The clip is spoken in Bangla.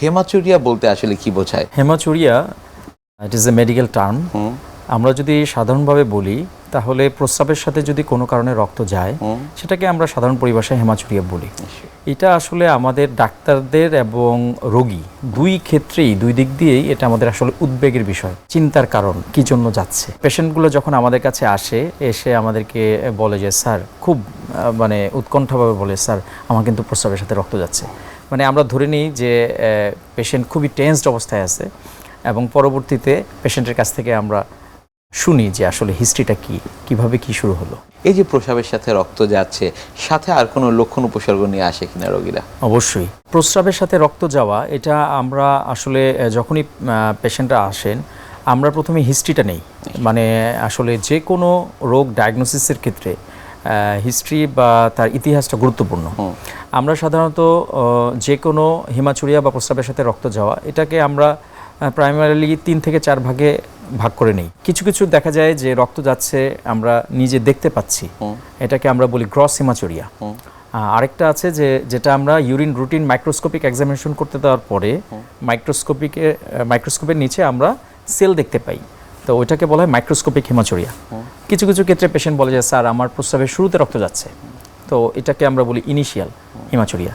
হেমাচুরিয়া বলতে আসলে কি বোঝায়? Haematuria it is a medical term আমরা যদি সাধারণভাবে বলি তাহলে প্রস্রাবের সাথে যদি কোনো কারণে রক্ত যায় সেটাকে আমরা সাধারণ পরিভাষায় হেমাচুরিয়া বলি। এটা আসলে আমাদের ডাক্তারদের এবং রোগী দুই ক্ষেত্রেই দুই দিক দিয়েই এটা আমাদের আসলে উদ্বেগের বিষয় চিন্তার কারণ কি জন্য যাচ্ছে। পেশেন্টগুলো যখন আমাদের কাছে আসে এসে আমাদেরকে বলে যে স্যার খুব মানে উৎকণ্ঠাভাবে বলে স্যার আমার কিন্তু প্রস্রাবের সাথে রক্ত যাচ্ছে। মানে আমরা ধরে নিই যে পেশেন্ট খুবই টেন্সড অবস্থায় আছে এবং পরবর্তীতে পেশেন্টের কাছ থেকে আমরা শুনি যে আসলে হিস্ট্রিটা কি? কীভাবে কি শুরু হলো? এই যে প্রস্রাবের সাথে রক্ত যাচ্ছে সাথে আর কোনো লক্ষণ উপসর্গ নিয়ে আসে কিনা রোগীরা? অবশ্যই। প্রস্রাবের সাথে রক্ত যাওয়া এটা আমরা আসলে যখনই পেশেন্টরা আসেন আমরা প্রথমে হিস্ট্রিটা নেই। মানে আসলে যে কোনো রোগ ডায়াগনোসিসের ক্ষেত্রে হিস্ট্রি বা তার ইতিহাসটা গুরুত্বপূর্ণ। আমরা সাধারণত যে কোনো হিমাচুরিয়া বা প্রস্রাবের সাথে রক্ত যাওয়া এটাকে আমরা প্রাইমারিলি তিন থেকে চার ভাগে ভাগ করে নেই। কিছু কিছু দেখা যায় যে রক্ত যাচ্ছে আমরা নিজে দেখতে পাচ্ছি। এটাকে আমরা বলি গ্রস হিমাচুরিয়া। আরেকটা আছে যে যেটা আমরা ইউরিন রুটিন মাইক্রোস্কোপিক এক্সামিনেশন করতে দেওয়ার পরে মাইক্রোস্কোপিকে মাইক্রোস্কোপের নিচে আমরা সেল দেখতে পাই। তো ওইটাকে বলা হয় মাইক্রোস্কোপিক হিমাচুরিয়া কিছু কিছু ক্ষেত্রে পেশেন্ট বলে যে স্যার আমার প্রস্রাবের শুরুতে রক্ত যাচ্ছে। তো এটাকে আমরা বলি ইনিশিয়াল হিমাচুরিয়া